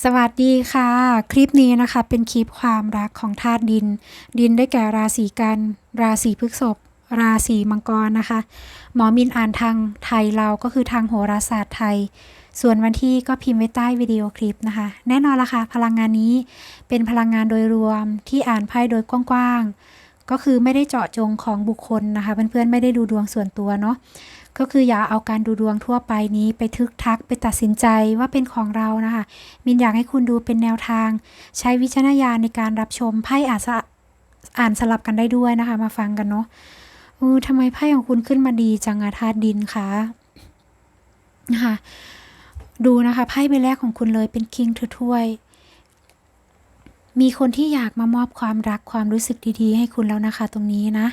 สวัสดีค่ะ คลิปนี้นะคะเป็นคลิปความรักของธาตุดิน ดินได้แก่ราศีกัน ราศีพฤษภราศีมังกรนะคะ หมอมินอ่านทางไทยเราก็คือทางโหราศาสตร์ไทย ส่วนวันที่ก็พิมพ์ไว้ใต้วิดีโอคลิปนะคะ แน่นอนละค่ะ พลังงานนี้เป็นพลังงานโดยรวมที่อ่านไพ่โดยกว้างๆก็คือไม่ได้เจาะจงของบุคคลนะคะ เพื่อนๆไม่ได้ดูดวงส่วนตัวเนาะ ก็คืออย่าเอาการดูดวงทั่วไปนี้ไปทึกทักไปตัดสินใจว่าเป็นของเรานะคะ มินอยากให้คุณดูเป็นแนวทาง ใช้วิจารณญาณในการรับชมไพ่อาจจะอ่านสลับกันได้ด้วยนะคะ มาฟังกันเนาะอือทำไมไพ่ของคุณขึ้นมาดีจังอาธาตุดินคะนะคะดูนะคะไพ่ใบแรกของคุณเลยเป็นคิงถือถ้วย มีคนที่อยากมามอบความรักความรู้สึกดีๆ ให้คุณแล้วนะคะ ตรงนี้นะ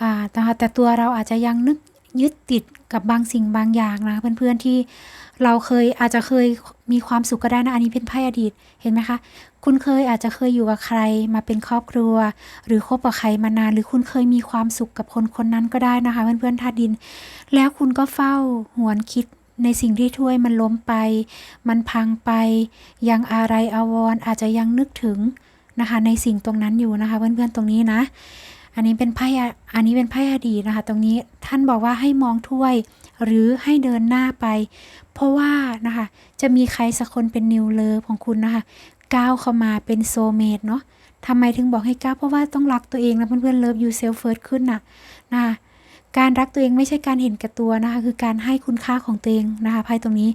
อ่าแต่แต่ตัวเราอาจจะยังนึก ยึดติดกับบางสิ่งบางอย่างนะเพื่อนๆที่เราเคยอาจจะเคยมีความสุขก็ได้นะอันนี้เป็นไพ่อดีตเห็นไหมคะคุณเคยอาจจะเคยอยู่กับใครมาเป็นครอบครัว หรือคบกับใครมานาน หรือคุณเคยมีความสุขกับคนคนนั้นก็ได้นะคะ เพื่อนๆธาตุดิน แล้วคุณก็เฝ้าหวนคิดในสิ่งที่ถ้วยมันล้มไป มันพังไป ยังอะไรอาวรณ์อาจจะยังนึกถึงนะคะในสิ่งตรงนั้นอยู่นะคะ เพื่อนๆตรงนี้นะ อันนี้เป็นไพ่อันนี้เป็นไพ่อดีตนะคะ ตรงนี้ท่านบอกว่าให้มองถ้วย หรือให้เดินหน้าไป เพราะว่านะคะ จะมีใครสักคนเป็นนิวเลิฟของคุณนะคะก้าวเข้ามาเป็นโซเมตเนาะทำไมถึงบอกให้ก้าวเพราะว่าต้องรักตัวเองนะเพื่อนๆเลิฟยูเซลเฟิร์สขึ้นน่ะนะคะการรักตัวเองไม่ใช่การเห็นแก่ตัวนะคะ คือการให้คุณค่าของตัวเองนะคะไพ่ตรงนี้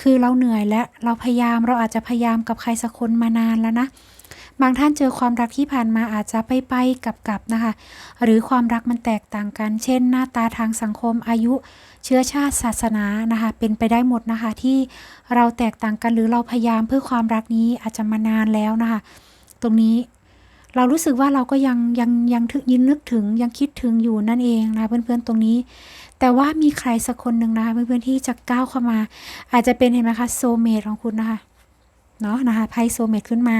คือเราเหนื่อยและเราพยายามเราอาจจะพยายามกับใครสักคนมานานแล้วนะ บางท่านเจอความรักที่ผ่านมาอาจจะไปไปกับกับนะคะ หรือความรักมันแตกต่างกัน เช่น หน้าตาทางสังคมอายุ เชื้อชาติศาสนานะคะ เป็นไปได้หมดนะคะ ที่เราแตกต่างกันหรือเราพยายามเพื่อความรักนี้อาจจะมานานแล้วนะคะ ตรงนี้เรารู้สึกว่าเราก็ยังยังยังถึงยินนึกถึงยังคิดถึงอยู่นั่นเองนะเพื่อนๆตรงนี้ แต่ว่ามีใครสักคนหนึ่งนะคะเพื่อนๆที่จะก้าวเข้ามา อาจจะเป็นเห็นไหมคะโซเมตของคุณนะคะเนาะนะคะไพ่โซเมตขึ้นมา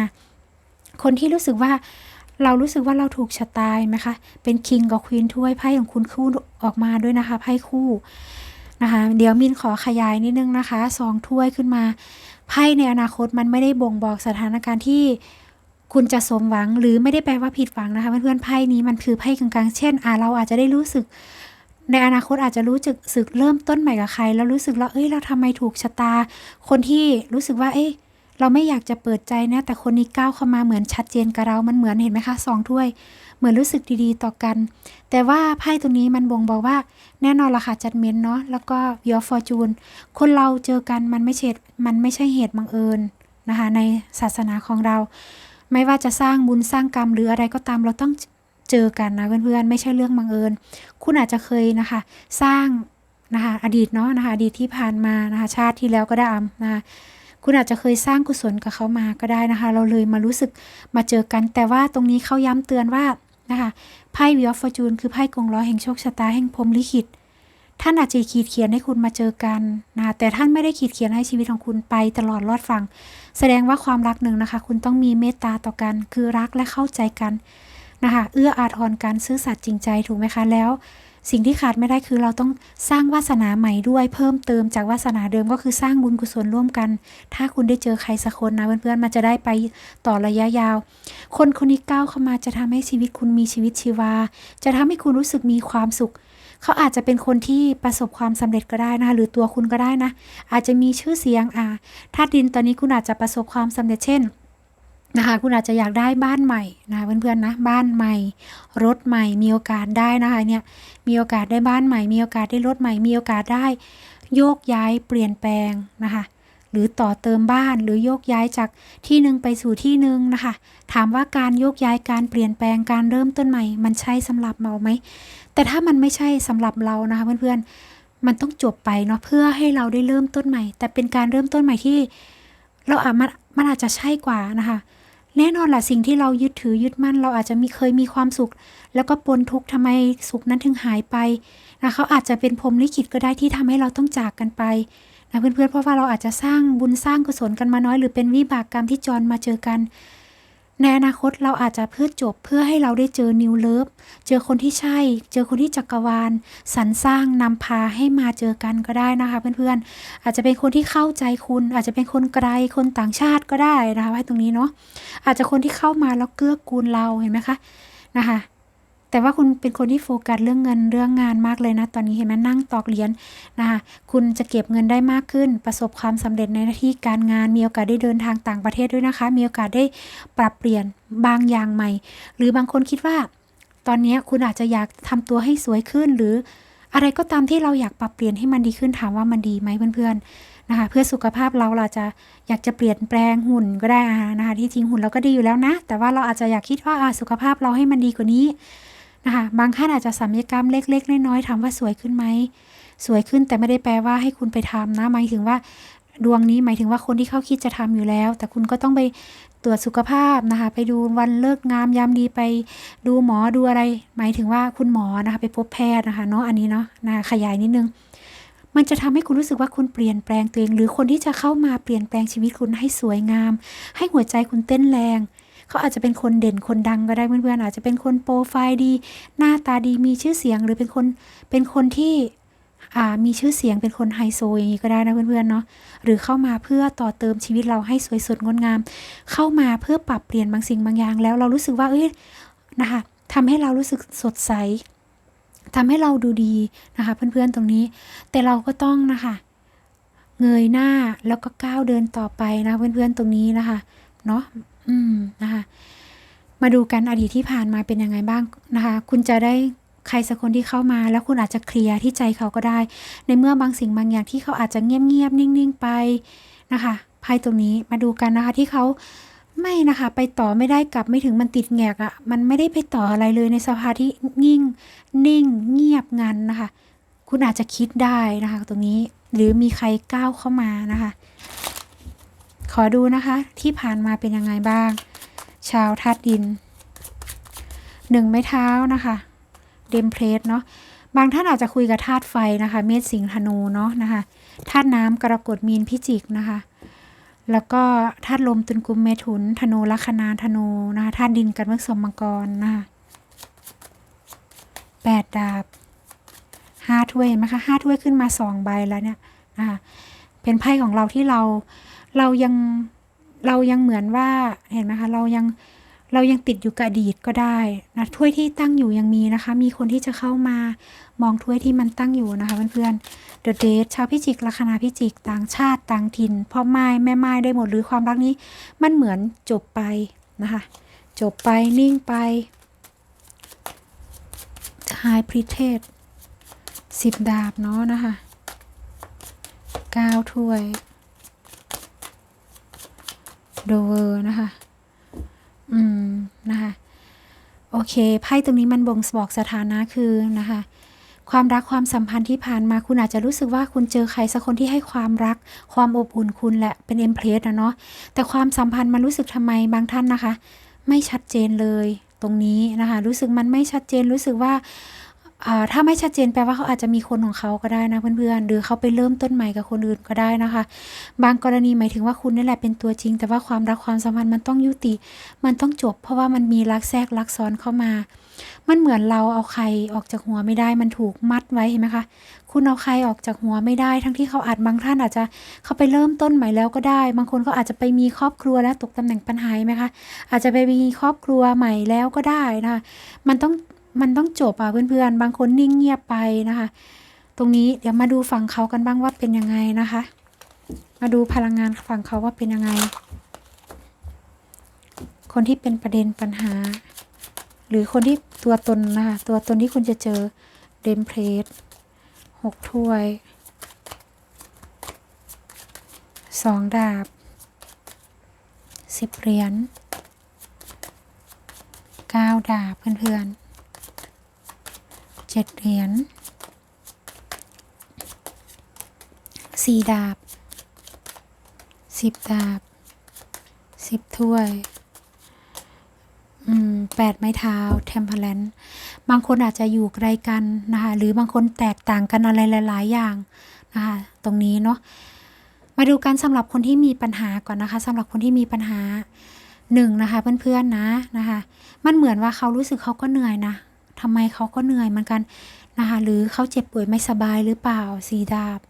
คนที่รู้สึกว่าเรารู้สึกว่าเราถูกชะตายไหมคะ เป็นคิงกับควีนถ้วยไพ่ของคุณคู่ออกมาด้วยนะคะไพ่คู่นะคะ เดี๋ยวมินขอขยายนิดนึงนะคะสองถ้วยขึ้นมา ไพ่ในอนาคตมันไม่ได้บ่งบอกสถานการณ์ที่คุณจะสมหวังหรือไม่ได้แปลว่าผิดหวังนะคะเพื่อนๆไพ่นี้มันคือไพ่กลางๆ เช่นอ่าเราอาจจะได้รู้สึก ในอนาคตอาจจะรู้สึกสึกเริ่มต้นใหม่กับใคร แล้วรู้สึกแล้วเอ้ยเราทำไมถูกชะตา คนที่รู้สึกว่าเอ้ย เราไม่อยากจะเปิดใจนะ แต่คนนี้ก้าวเข้ามาเหมือนชัดเจนกับเรา มันเหมือนเห็นไหมคะสองถ้วย เหมือนรู้สึกดีๆต่อกัน แต่ว่าไพ่ตรงนี้มันบ่งบอกว่า แน่นอนละค่ะจัดเม้นเนาะ แล้วก็วิอฟอร์จูน คนเราเจอกันมันไม่ใช่มันไม่ใช่เหตุบังเอิญนะคะ ในศาสนาของเรา ไม่ว่าจะสร้างบุญสร้างกรรมหรืออะไรก็ตามเราต้องเจอกันนะเพื่อนๆ ไม่ใช่เรื่องบังเอิญ คุณอาจจะเคยนะคะ สร้างนะคะอดีตเนาะนะคะอดีตที่ผ่านมานะคะชาติที่แล้วก็ได้นะคะ คุณอาจจะเคยสร้างกุศลกับเขามาก็ได้นะคะ เราเลยมารู้สึกมาเจอกัน แต่ว่าตรงนี้เขาย้ำเตือนว่านะคะไพ่วิออฟฟอร์จูนคือไพ่กงล้อแห่งโชคชะตาแห่งพรหมลิขิตท่านอาจจะขีดเขียนให้คุณมาเจอกันนะแต่ท่านไม่ได้ขีดเขียนให้ชีวิตของคุณไปตลอดรอดฟัง แสดงว่าความรักหนึ่งนะคะ คุณต้องมีเมตตาต่อกัน คือรักและเข้าใจกันนะคะ เอื้ออาทรกันซื่อสัตย์จริงใจถูกไหมคะแล้ว สิ่งที่ขาดไม่ได้คือเราต้องสร้างวาสนาใหม่ด้วยเพิ่มเติมจากวาสนาเดิมก็คือสร้างบุญกุศลร่วมกัน ถ้าคุณได้เจอใครสักคนนะเพื่อนๆมันจะได้ไปต่อระยะยาว คนคนนี้ก้าวเข้ามาจะทำให้ชีวิตคุณมีชีวิตชีวา จะทำให้คุณรู้สึกมีความสุขเขาอาจจะเป็นคนที่ประสบความสำเร็จก็ได้นะคะหรือตัวคุณก็ได้นะ อาจจะมีชื่อเสียงอ่าธาตุดินตอนนี้คุณอาจจะประสบความสำเร็จเช่น นะคะ คุณอาจจะอยากได้บ้านใหม่นะเพื่อนๆนะบ้านใหม่ รถใหม่มีโอกาสได้นะคะเนี่ยมีโอกาสได้บ้านใหม่ มีโอกาสได้รถใหม่ มีโอกาสได้ โยกย้ายเปลี่ยนแปลงนะคะหรือต่อเติมบ้านหรือโยกย้ายจากที่หนึ่งไปสู่ที่หนึ่งนะคะ ถามว่าการโยกย้ายการเปลี่ยนแปลงการเริ่มต้นใหม่ มันใช่สำหรับเราไหมแต่ถ้ามันไม่ใช่สำหรับเรานะคะเพื่อนๆมันต้องจบไปเนาะเพื่อให้เราได้เริ่มต้นใหม่ แต่เป็นการเริ่มต้นใหม่ที่ เราอาจมันมันอาจจะใช่กว่านะคะ แน่นอนแหละสิ่งที่เรายึดถือยึดมั่น เราอาจจะมีเคยมีความสุข แล้วก็ปนทุกข์ทำไมสุขนั้นถึงหายไปนะเขาอาจจะเป็นพรมลิขิตก็ได้ที่ทำให้เราต้องจากกันไปนะเพื่อนๆเพราะว่าเราอาจจะสร้างบุญสร้างกุศลกันมาน้อย หรือเป็นวิบากกรรมที่จรมาเจอกัน ในอนาคตเราอาจจะเพื่อจบเพื่อให้เราได้เจอนิวเลิฟเจอคนที่ใช่ เจอคนที่จักรวาลสรรสร้างนำพาให้มาเจอกันก็ได้นะคะเพื่อนๆอาจจะเป็นคนที่เข้าใจคุณ อาจจะเป็นคนไกลคนต่างชาติก็ได้นะคะไว้ตรงนี้เนาะอาจจะคนที่เข้ามาแล้วเกื้อกูลเราเห็นไหมคะนะคะ แต่ว่าคุณเป็นคนที่โฟกัสเรื่องเงินเรื่องงานมากเลยนะ ตอนนี้เห็นไหมนั่งตอกเหรียญนะคะคุณจะเก็บเงินได้มากขึ้น ประสบความสำเร็จในหน้าที่การงาน มีโอกาสได้เดินทางต่างประเทศด้วยนะคะ มีโอกาสได้ปรับเปลี่ยนบางอย่างใหม่ หรือบางคนคิดว่า ตอนนี้คุณอาจจะอยากทำตัวให้สวยขึ้นหรืออะไรก็ตามที่เราอยากปรับเปลี่ยนให้มันดีขึ้นถามว่ามันดีไหมเพื่อนๆนะคะ เพื่อสุขภาพเราเราจะอยากจะเปลี่ยนแปลงหุ่นก็ได้นะคะที่จริงหุ่นเราก็ดีอยู่แล้วนะ แต่ว่าเราอาจจะอยากคิดว่าสุขภาพเราให้มันดีกว่านี้ นะคะบางท่านอาจจะสัมยกรรมเล็ก ๆ น้อยๆถามว่าสวยขึ้นไหมสวยขึ้นแต่ไม่ได้แปลว่าให้คุณไปทำนะหมายถึงว่าดวงนี้หมายถึงว่าคนที่เขาคิดจะทำอยู่แล้ว แต่คุณก็ต้องไปตรวจสุขภาพนะคะ ไปดูวันเลิกงามยามดีไปดูหมอดูอะไร หมายถึงว่าคุณหมอนะคะไปพบแพทย์นะคะเนาะอันนี้เนาะนะคะขยายนิดนึง มันจะทำให้คุณรู้สึกว่าคุณเปลี่ยนแปลงตัวเอง หรือคนที่จะเข้ามาเปลี่ยนแปลงชีวิตคุณให้สวยงาม ให้หัวใจคุณเต้นแรง เขาอาจจะเป็นคนเด่นคนดังก็ได้เพื่อนๆอาจจะเป็นคนโปรไฟล์ดี หน้าตาดีมีชื่อเสียงหรือเป็นคนเป็นคนที่มีชื่อเสียงเป็นคนไฮโซอย่างนี้ก็ได้นะเพื่อนๆเนาะหรือเข้ามาเพื่อต่อเติมชีวิตเราให้สวยสดงดงาม เข้ามาเพื่อปรับเปลี่ยนบางสิ่งบางอย่าง แล้วเรารู้สึกว่าเอ้ยนะคะทำให้เรารู้สึกสดใสทำให้เราดูดีนะคะ เพื่อนๆตรงนี้ แต่เราก็ต้องนะคะ เงยหน้าแล้วก็ก้าวเดินต่อไปนะเพื่อนๆตรงนี้นะคะเนาะ อืมนะคะมาดูกันอดีตที่ผ่านมาเป็นยังไงบ้างนะคะ คุณจะได้ใครสักคนที่เข้ามาแล้วคุณอาจจะเคลียร์ที่ใจเขาก็ได้ ในเมื่อบางสิ่งบางอย่างที่เขาอาจจะเงียบๆนิ่งๆไปนะคะไพ่ตรงนี้มาดูกันนะคะที่เขาไม่นะคะไปต่อไม่ได้กลับไม่ถึงมันติดแงกอะ่ะมันไม่ได้ไปต่ออะไรเลยในสภาที่นิ่งนิ่ง เงียบงันนะคะ คุณอาจจะคิดได้นะคะ ตรงนี้หรือมีใครก้าวเข้ามานะคะ อดูนะคะที่ผ่านมาเป็นยังไงบ้าง ชาวธาตุดินหนึ่งไม้เท้านะคะเดมเพลสเนาะบางท่านอาจจะคุยกับธาตุไฟนะคะ เมษสิงห์ธนูเนาะนะคะธาตุน้ำกรกฎมีนพิจิกนะคะ แล้วก็ธาตุลมตุลกุมเมถุน ธนูลัคนาธนูนะคะธาตุดินกันเมือสมมังกรนะคะแปดดาบห้าถ้วยนไหมคะห้าถ้วยขึ้นมาสองใบแล้วเนี่ยนะคะเป็นไพ่ของเราที่เรา เรายังเรายังเหมือนว่าเห็นไหมคะเรายังเรายังติดอยู่กับอดีตก็ได้นะถ้วยที่ตั้งอยู่ยังมีนะคะ มีคนที่จะเข้ามามองถ้วยที่มันตั้งอยู่นะคะเพื่อนๆ The Date ชาวพิจิกลัคนาพิจิกต่างชาติต่างถิ่นพ่อไม้แม่ไม้ได้หมดหรือความรักนี้ มันเหมือนจบไปนะคะจบไปนิ่งไป High p r i t e สิบดาบเนาะนะคะเก้าถ้วย โดเวอร์นะคะ อืม นะคะ โอเค ไพ่ตรงนี้มันบ่งบอกสถานะคือนะคะ ความรักความสัมพันธ์ที่ผ่านมาคุณอาจจะรู้สึกว่าคุณเจอใครสักคนที่ให้ความรัก ความอบอุ่นคุณแหละ เป็นเอ็มเพลสนะเนาะ แต่ความสัมพันธ์มันรู้สึกทำไมบางท่านนะคะ ไม่ชัดเจนเลย ตรงนี้นะคะ รู้สึกมันไม่ชัดเจน รู้สึกว่า ถ้าไม่ชัดเจนแปลว่าเขาอาจจะมีคนของเขาก็ได้นะเพื่อนๆ หรือเขาไปเริ่มต้นใหม่กับคนอื่นก็ได้นะคะ บางกรณีหมายถึงว่าคุณนี่แหละเป็นตัวจริง แต่ว่าความรักความสัมพันธ์มันต้องยุติ มันต้องจบ เพราะว่ามันมีรักแทรกรักซ้อนเข้ามา มันเหมือนเราเอาใครออกจากหัวไม่ได้ มันถูกมัดไว้เห็นไหมคะ คุณเอาใครออกจากหัวไม่ได้ ทั้งที่เขาอาจบางท่านอาจจะเขาไปเริ่มต้นใหม่แล้วก็ได้ บางคนก็อาจจะไปมีครอบครัวแล้วตกตำแหน่งปัญหาไหมคะ อาจจะไปมีครอบครัวใหม่แล้วก็ได้นะคะ มันต้อง มันต้องจบอะเพื่อนๆ บางคนนิ่งเงียบไปนะคะ ตรงนี้เดี๋ยวมาดูฝั่งเขากันบ้างว่าเป็นยังไงนะคะ มาดูพลังงานฝั่งเขาว่าเป็นยังไง คนที่เป็นประเด็นปัญหา หรือคนที่ตัวตนนะคะตัวตนที่คุณจะเจอเดมเพลสหกถ้วยสองดาบสิบเหรียญเก้าดาบเพื่อนๆ เจ็ดเหรียญสี่ดาบสิบดาบสิบถ้วยอืมแปดไม้เท้าเทมเพลนบางคนอาจจะอยู่ไกลกันนะคะหรือบางคนแตกต่างกันอะไรหลาย ๆ อย่างนะคะตรงนี้เนาะมาดูกันสำหรับคนที่มีปัญหาก่อนนะคะสำหรับคนที่มีปัญหาหนึ่งนะคะ เพื่อนๆนะนะคะ มันเหมือนว่าเขารู้สึกเขาก็เหนื่อยนะ ทำไมเขาก็เหนื่อยเหมือนกันนะคะหรือเขาเจ็บป่วยไม่สบายหรือเปล่าสีดาบ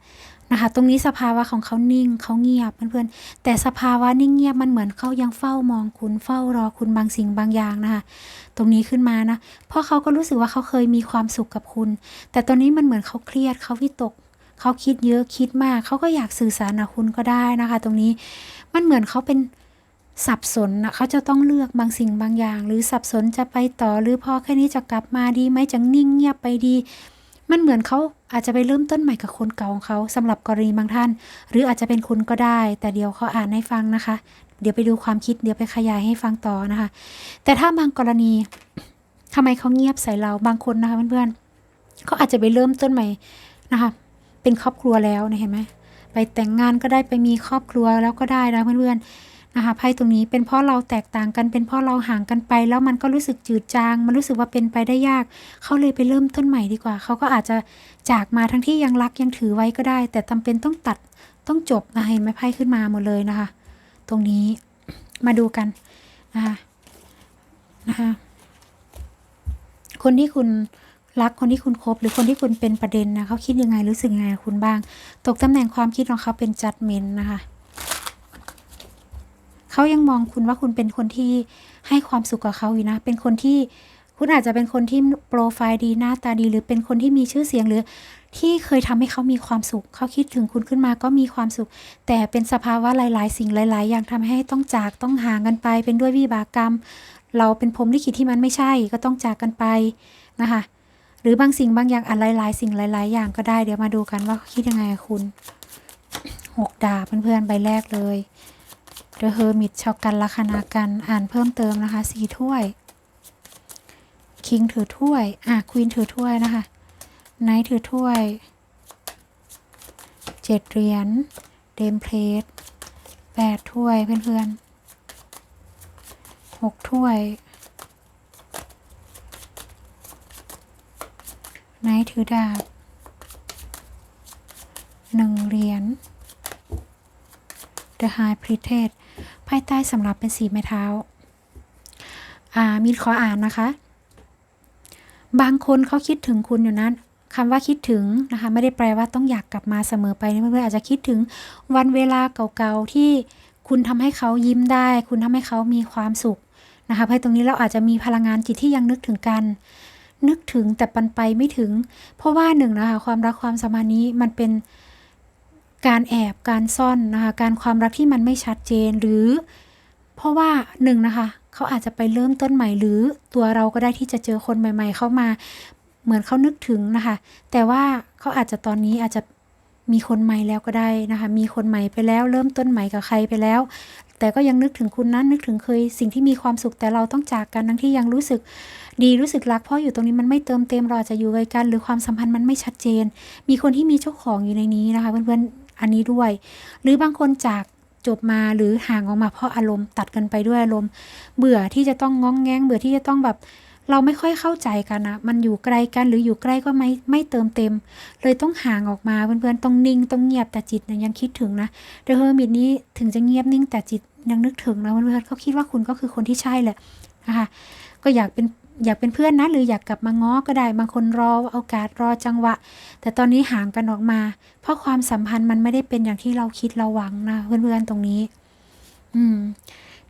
นะคะตรงนี้สภาวะของเขานิ่งเขาเงียบเพื่อนๆแต่สภาวะนิ่งเงียบมันเหมือนเขายังเฝ้ามองคุณเฝ้ารอคุณบางสิ่งบางอย่างนะคะตรงนี้ขึ้นมานะเพราะเขาก็รู้สึกว่าเขาเคยมีความสุขกับคุณ แต่ตอนนี้มันเหมือนเขาเครียดเขาวิตกเขาคิดเยอะคิดมากเขาก็อยากสื่อสารกับคุณก็ได้นะคะ ตรงนี้มันเหมือนเขาเป็น สับสนนะเขาจะต้องเลือกบางสิ่งบางอย่าง หรือสับสนจะไปต่อหรือพอแค่นี้จะกลับมาดีไหมจะนิ่งเงียบไปดี มันเหมือนเขาอาจจะไปเริ่มต้นใหม่กับคนเก่าของเขาสำหรับกรณีบางท่าน หรืออาจจะเป็นคุณก็ได้ แต่เดี๋ยวเขาอ่านให้ฟังนะคะ เดี๋ยวไปดูความคิดเดี๋ยวไปขยายให้ฟังต่อนะคะ แต่ถ้าบางกรณีทำไมเขาเงียบใส่เราบางคนนะคะเพื่อนๆเขาอาจจะไปเริ่มต้นใหม่นะคะ เป็นครอบครัวแล้วนะเห็นไหมไปแต่งงานก็ได้ไปมีครอบครัวแล้วก็ได้นะเพื่อนๆ นะคะไพ่ตรงนี้เป็นเพราะเราแตกต่างกันเป็นเพราะเราห่างกันไป แล้วมันก็รู้สึกจืดจาง มันรู้สึกว่าเป็นไปได้ยาก เขาเลยไปเริ่มต้นใหม่ดีกว่า เขาก็อาจจะจากมาทั้งที่ยังรักยังถือไว้ก็ได้ แต่จำเป็นต้องตัดต้องจบนะเห็นไหมไพ่ขึ้นมาหมดเลยนะคะ ตรงนี้มาดูกันนะคะนะคะคนที่คุณรักคนที่คุณคบหรือคนที่คุณเป็นประเด็นนะเขาคิดยังไงรู้สึกยังไงคุณบ้าง ตกตำแหน่งความคิดของเขาเป็นจัดเมนนะคะ เขายังมองคุณว่าคุณเป็นคนที่ให้ความสุขกับเขาอยู่นะ เป็นคนที่คุณอาจจะเป็นคนที่โปรไฟล์ดีหน้าตาดี หรือเป็นคนที่มีชื่อเสียงหรือ ที่เคยทำให้เขามีความสุข เขาคิดถึงคุณขึ้นมาก็มีความสุข แต่เป็นสภาวะหลาย ๆ สิ่งหลาย ๆ อย่างทำให้ต้องจากต้องห่างกันไป เป็นด้วยวิบากกรรม เราเป็นพรมลิขิตที่มันไม่ใช่ก็ต้องจากกันไปนะคะ หรือบางสิ่งบางอย่างอะไรหลายสิ่งหลาย ๆ อย่างก็ได้เดี๋ยวมาดูกันว่าคิดยังไงคุณหกดาบเพื่อนๆใบแรกเลย The Hermit ชาวกันลัคนากันอ่านเพิ่มเติมนะคะสี่ถ้วยคิงถือถ้วย อะควีนถือถ้วยนะคะไนท์ถือถ้วยเจ็ดเหรียญเดมเพลทแปดถ้วยเพื่อนๆหกถ้วยไนท์ถือดาบ หนึ่งเหรียญ The High Priestess ไพ่ใต้สำหรับเป็นสีไม้เท้า อ่ามีขออ่านนะคะ บางคนเขาคิดถึงคุณอยู่นั้นคำว่าคิดถึงนะคะไม่ได้แปลว่าต้องอยากกลับมาเสมอไปนะเพื่อนๆอาจจะคิดถึงวันเวลาเก่าๆที่คุณทำให้เขายิ้มได้ คุณทำให้เขามีความสุขนะคะไพ่ตรงนี้เราอาจจะมีพลังงานจิตที่ยังนึกถึงกัน นึกถึงแต่ปันไปไม่ถึง เพราะว่าหนึ่งนะคะความรักความสัมพันธ์นี้มันเป็น การแอบการซ่อนนะคะ การความรักที่มันไม่ชัดเจนหรือ เพราะว่าหนึ่งนะคะ เขาอาจจะไปเริ่มต้นใหม่หรือตัวเราก็ได้ที่จะเจอคนใหม่ ๆ เข้ามาเหมือนเขานึกถึงนะคะ แต่ว่าเขาอาจจะตอนนี้อาจจะมีคนใหม่แล้วก็ได้นะคะ มีคนใหม่ไปแล้ว เริ่มต้นใหม่กับใครไปแล้ว แต่ก็ยังนึกถึงคุณนั้นนึกถึงเคยสิ่งที่มีความสุขแต่เราต้องจากกันทั้งที่ยังรู้สึกดีรู้สึกรักเพราะอยู่ตรงนี้มันไม่เติมเต็มเราอาจจะอยู่ไกลกัน หรือความสัมพันธ์มันไม่ชัดเจน มีคนที่มีเจ้าของอยู่ในนี้นะคะ เพื่อนๆ อันนี้ด้วย หรือบางคนจากจบมาหรือห่างออกมาเพราะอารมณ์ตัดกันไปด้วยอารมณ์ เบื่อที่จะต้องง้องแงงเบื่อที่จะต้องแบบเราไม่ค่อยเข้าใจกันนะ มันอยู่ไกลกันหรืออยู่ใกล้ก็ไม่ไม่เติมเต็ม เลยต้องห่างออกมาเพื่อนๆ ต้องนิ่งต้องเงียบแต่จิตเนี่ยยังคิดถึงนะเดอะเฮอร์มิตนี้ถึงจะเงียบนิ่งแต่จิตยังนึกถึงนะเพื่อนๆเขาคิดว่าคุณก็คือคนที่ใช่แหละนะคะ ก็อยากเป็น อยากเป็นเพื่อนนะ หรืออยากกลับมาง้อก็ได้บางคนรอโอกาสรอจังหวะ แต่ตอนนี้ห่างกันออกมา เพราะความสัมพันธ์มันไม่ได้เป็นอย่างที่เราคิดเราหวังนะเพื่อนๆตรงนี้ อืม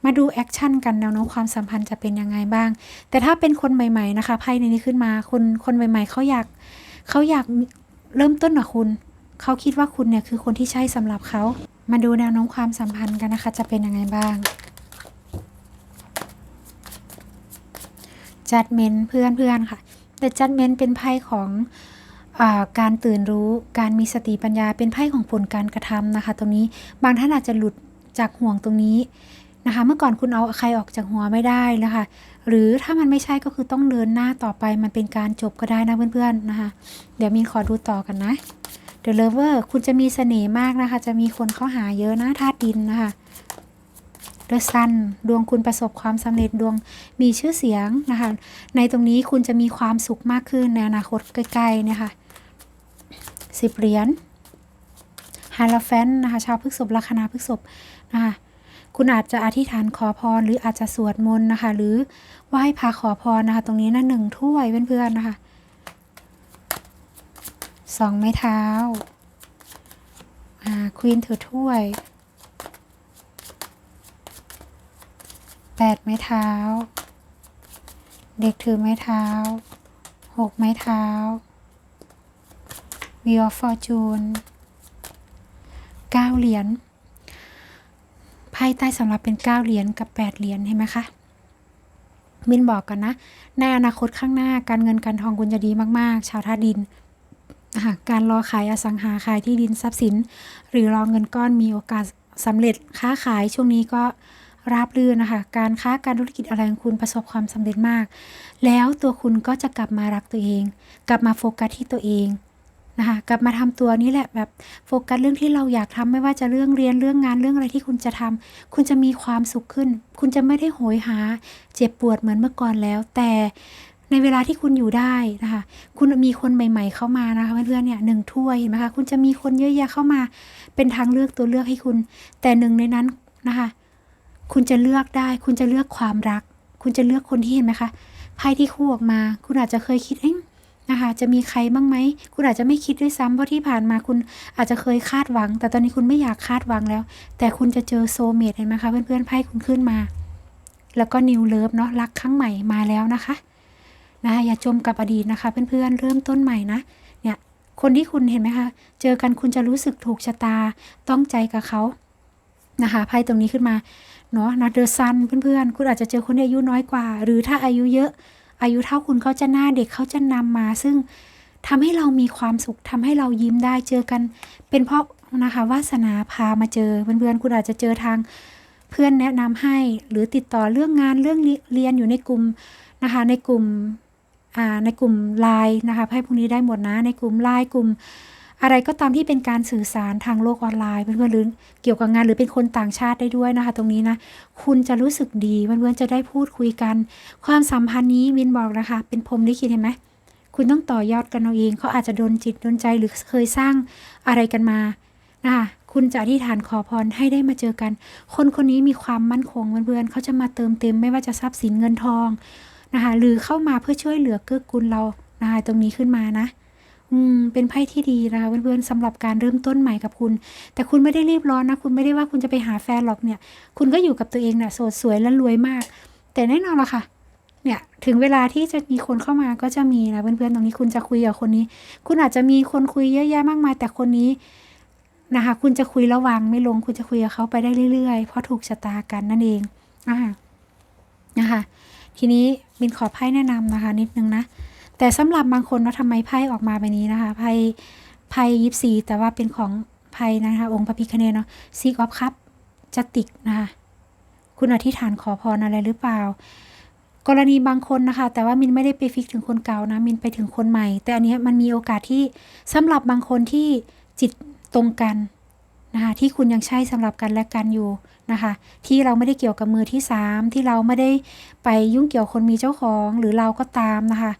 มาดูแอคชั่นกันแนวโน้มความสัมพันธ์จะเป็นยังไงบ้าง แต่ถ้าเป็นคนใหม่ๆนะคะไพ่ในนี้ขึ้นมาคนคนใหม่ ๆเขาอยากเขาอยากเริ่มต้นกับคุณ เขาคิดว่าคุณเนี่ยคือคนที่ใช่สำหรับเขา มาดูแนวโน้มความสัมพันธ์กันนะคะ จะเป็นยังไงบ้าง จัดเมนเพื่อนเพื่อนค่ะ แต่จัดเมนเป็นไพ่ของอการตื่นรู้การมีสติปัญญาเป็นไพ่ของผลการกระทำนะคะ ตรงนี้บางท่านอาจจะหลุดจากห่วงตรงนี้นะคะ เมื่อก่อนคุณเอาใครออกจากหัวไม่ได้นะคะ หรือถ้ามันไม่ใช่ก็คือต้องเดินหน้าต่อไปมันเป็นการจบก็ได้นะเพื่อนๆนะคะ เดี๋ยวมีขอดูต่อกันนะ The Lover คุณจะมีเสน่ห์มากนะคะ จะมีคนเข้าหาเยอะนะธาตุดินนะคะ The Sun ดวงคุณประสบความสำเร็จดวงมีชื่อเสียงนะคะ ในตรงนี้คุณจะมีความสุขมากขึ้นในอนาคตใกล้ๆเนี่ยค่ะสิบเหรียญฮาราแฟนนะคะ ชาวพฤกษบลัคนาพฤกษบนะคะคุณอาจจะอธิษฐานขอพรหรืออาจจะสวดมนต์นะคะ หรือไหว้พระขอพรนะคะ ตรงนี้นะหนึ่งถ้วยเพื่อนๆนะคะสองไม้เท้าอ่าควีนถือถ้วย แปดไม้เท้า เด็กถือไม้เท้าหกไม้เท้า Wheel of Fortune เก้าเหรียญไพ่ใต้สำหรับเป็นเก้าเหรียญกับแปดเหรียญเห็นไหมคะ มินบอกกันนะ ในอนาคตข้างหน้าการเงินการทองคุณจะดีมากๆ ชาวท่าดิน การรอขายอสังหาขายที่ดินทรัพย์สิน หรือรอเงินก้อนมีโอกาสสำเร็จค้าขายช่วงนี้ก็ ราบรื่นนะคะ การค้าการธุรกิจอะไรของคุณประสบความสำเร็จมาก แล้วตัวคุณก็จะกลับมารักตัวเอง กลับมาโฟกัสที่ตัวเองนะคะกลับมาทำตัวนี้แหละแบบโฟกัสเรื่องที่เราอยากทำไม่ว่าจะเรื่องเรียนเรื่องงานเรื่องอะไรที่คุณจะทำคุณจะมีความสุขขึ้น คุณจะไม่ได้โหยหา เจ็บปวดเหมือนเมื่อก่อนแล้ว แต่ในเวลาที่คุณอยู่ได้นะคะคุณมีคนใหม่ ๆ เข้ามานะคะเพื่อนๆเนี่ยหนึ่งถ้วยเห็นไหมคะคุณจะมีคนเยอะแยะเข้ามา เป็นทางเลือกตัวเลือกให้คุณ แต่หนึ่งในนั้นนะคะ คุณจะเลือกได้ คุณจะเลือกความรัก คุณจะเลือกคนที่เห็นไหมคะไพ่ที่คู่ออกมา คุณอาจจะเคยคิดเอ๊ะนะคะจะมีใครบ้างไหม คุณอาจจะไม่คิดด้วยซ้ำเพราะที่ผ่านมาคุณอาจจะเคยคาดหวัง แต่ตอนนี้คุณไม่อยากคาดหวังแล้ว แต่คุณจะเจอโซเมตเห็นไหมคะ เพื่อนๆไพ่คุณขึ้นมา แล้วก็นิวเลิฟเนาะรักครั้งใหม่มาแล้วนะคะนะคะอย่าจมกับอดีตนะคะ เพื่อนๆเริ่มต้นใหม่นะเนี่ยคนที่คุณเห็นไหมคะ เจอกันคุณจะรู้สึกถูกชะตาต้องใจกับเขานะคะไพ่ตรงนี้ขึ้นมาเนาะนะเดอซันเพื่อนๆ คุณอาจจะเจอคนที่อายุน้อยกว่า หรือถ้าอายุเยอะ อายุเท่าคุณเขาจะหน้าเด็กเขาจะนำมา ซึ่งทำให้เรามีความสุขทำให้เรายิ้มได้เจอกัน เป็นเพราะนะคะวาสนาพามาเจอเพื่อนๆคุณอาจจะเจอทางเพื่อนแนะนำให้หรือติดต่อเรื่องงานเรื่องเรียนอยู่ในกลุ่มนะคะในกลุ่มในกลุ่มไลน์นะคะให้พวกนี้ได้หมดนะในกลุ่มไลน์กลุ่ม อะไรก็ตามที่เป็นการสื่อสารทางโลกออนไลน์เพื่อนๆหรือเกี่ยวกับงานหรือเป็นคนต่างชาติได้ด้วยนะคะ ตรงนี้นะ คุณจะรู้สึกดีเพื่อนๆจะได้พูดคุยกัน ความสัมพันธ์นี้มินบอกนะคะ เป็นพรมลิขิตเห็นไหมคุณต้องต่อยอดกันเอาเองเขาอาจจะโดนจิตโดนใจหรือเคยสร้างอะไรกันมานะคะคุณจะอธิษฐานขอพรให้ได้มาเจอกัน คนคนนี้มีความมั่นคงเพื่อนๆเขาจะมาเติมเต็มไม่ว่าจะทรัพย์สินเงินทองนะคะหรือเข้ามาเพื่อช่วยเหลือเกื้อกูลเรานะคะตรงนี้ขึ้นมานะ อืม เป็นไพ่ที่ดีนะคะเพื่อนๆสำหรับการเริ่มต้นใหม่กับคุณ แต่คุณไม่ได้รีบร้อนนะ คุณไม่ได้ว่าคุณจะไปหาแฟนหรอกเนี่ย คุณก็อยู่กับตัวเองนี่ยโสดสวยและรวยมาก แต่แน่นอนละค่ะ เนี่ยถึงเวลาที่จะมีคนเข้ามาก็จะมีนะเพื่อนๆตรงนี้คุณจะคุยกับคนนี้ คุณอาจจะมีคนคุยเยอะแยะมากมาย แต่คนนี้นะคะ คุณจะคุยระวังไม่ลง คุณจะคุยกับเขาไปได้เรื่อยๆ เพราะถูกชะตากันนั่นเองอ่านะคะ ทีนี้บินขอไพ่แนะนำนะคะ นิดนึงนะ แต่สำหรับบางคนว่าะทำไมไพ่ออกมาแบบนี้นะคะไพ่ไพ่ยิปซีแต่ว่าเป็นของไพ่นะคะ องค์พระพิคเนตเนาะซีกออฟคัพจะติกนะคะคุณอธิษฐานขอพรอะไรหรือเปล่า กรณีบางคนนะคะ แต่ว่ามินไม่ได้ไปฟิกถึงคนเก่านะ มินไปถึงคนใหม่ แต่อันนี้มันมีโอกาสที่สำหรับบางคนที่จิตตรงกัน นะคะที่คุณยังใช่สำหรับกันและกันอยู่นะคะที่เราไม่ได้เกี่ยวกับมือที่สามที่เราไม่ได้ไปยุ่งเกี่ยวคนมีเจ้าของหรือเราก็ตามนะคะ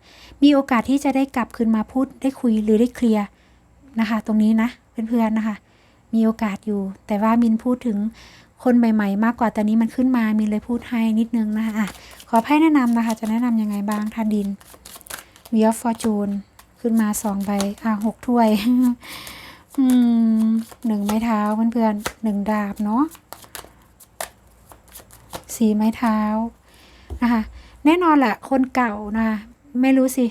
มีโอกาสที่จะได้กลับคืนมาพูดได้คุยหรือได้เคลียร์นะคะ ตรงนี้นะเพื่อนๆนะคะมีโอกาสอยู่ แต่ว่ามินพูดถึงคนใหม่ ๆ มากกว่าตอนนี้มันขึ้นมามินเลยพูดให้นิดนึงนะคะอะขอไพ่แนะนำนะคะ จะแนะนำยังไงบ้างท่านดิน w ี e of Fortune ขึ้นมาสองใบอะหกถ้วย อืมหนึ่งไม้เท้าเพื่อนๆหนึ่งดาบเนาะสีไม้เท้านะคะแน่นอนแหละคนเก่านะคะไม่รู้สิ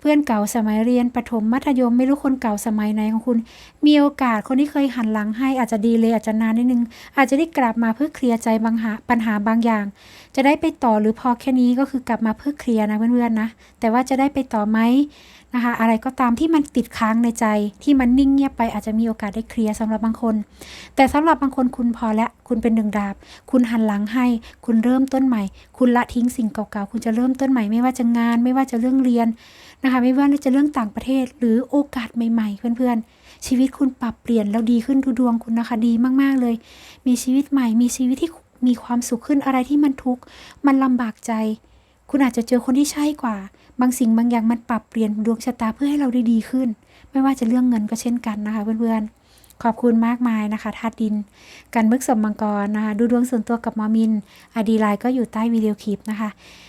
เพื่อนเก่าสมัยเรียนประถมมัธยม ไม่รู้คนเก่าสมัยไหนของคุณ มีโอกาสคนที่เคยหันหลังให้อาจจะดีเลยอาจจะนานนิดนึง อาจจะได้กลับมาเพื่อเคลียร์ใจบางหาปัญหาบางอย่าง จะได้ไปต่อหรือพอแค่นี้ก็คือกลับมาเพื่อเคลียร์นะเพื่อนๆนะแต่ว่าจะได้ไปต่อไหม นะคะอะไรก็ตามที่มันติดค้างในใจที่มันนิ่งเงียบไปอาจจะมีโอกาสได้เคลียร์สำหรับบางคน แต่สำหรับบางคนคุณพอแล้วคุณเป็นหนึ่งดาบ คุณหันหลังให้ คุณเริ่มต้นใหม่ คุณละทิ้งสิ่งเก่าๆ คุณจะเริ่มต้นใหม่ไม่ว่าจะงาน ไม่ว่าจะเรื่องเรียนนะคะไม่ว่าจะเรื่องต่างประเทศหรือโอกาสใหม่ๆ เพื่อนๆ ชีวิตคุณปรับเปลี่ยนแล้วดีขึ้นดูดวงคุณนะคะดีมากๆเลย มีชีวิตใหม่ มีชีวิตที่มีความสุขขึ้นอะไรที่มันทุกข์มันลำบากใจ คุณอาจจะเจอคนที่ใช่กว่า บางสิ่งบางอย่างมันปรับเปลี่ยนดวงชะตาเพื่อให้เราได้ดีขึ้น ไม่ว่าจะเรื่องเงินก็เช่นกันนะคะเพื่อนๆ ขอบคุณมากมายนะคะธาตุดิน กันมึกสมมังกรนะคะ ดูดวงส่วนตัวกับหมอมินอดีไลน์ก็อยู่ใต้วิดีโอคลิปนะคะ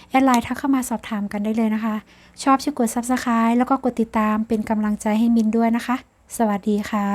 แอดไลน์ทักเข้ามาสอบถามกันได้เลยนะคะ ชอบช่วยกด Subscribe แล้วก็กดติดตามเป็นกำลังใจให้มินด้วยนะคะ สวัสดีค่ะ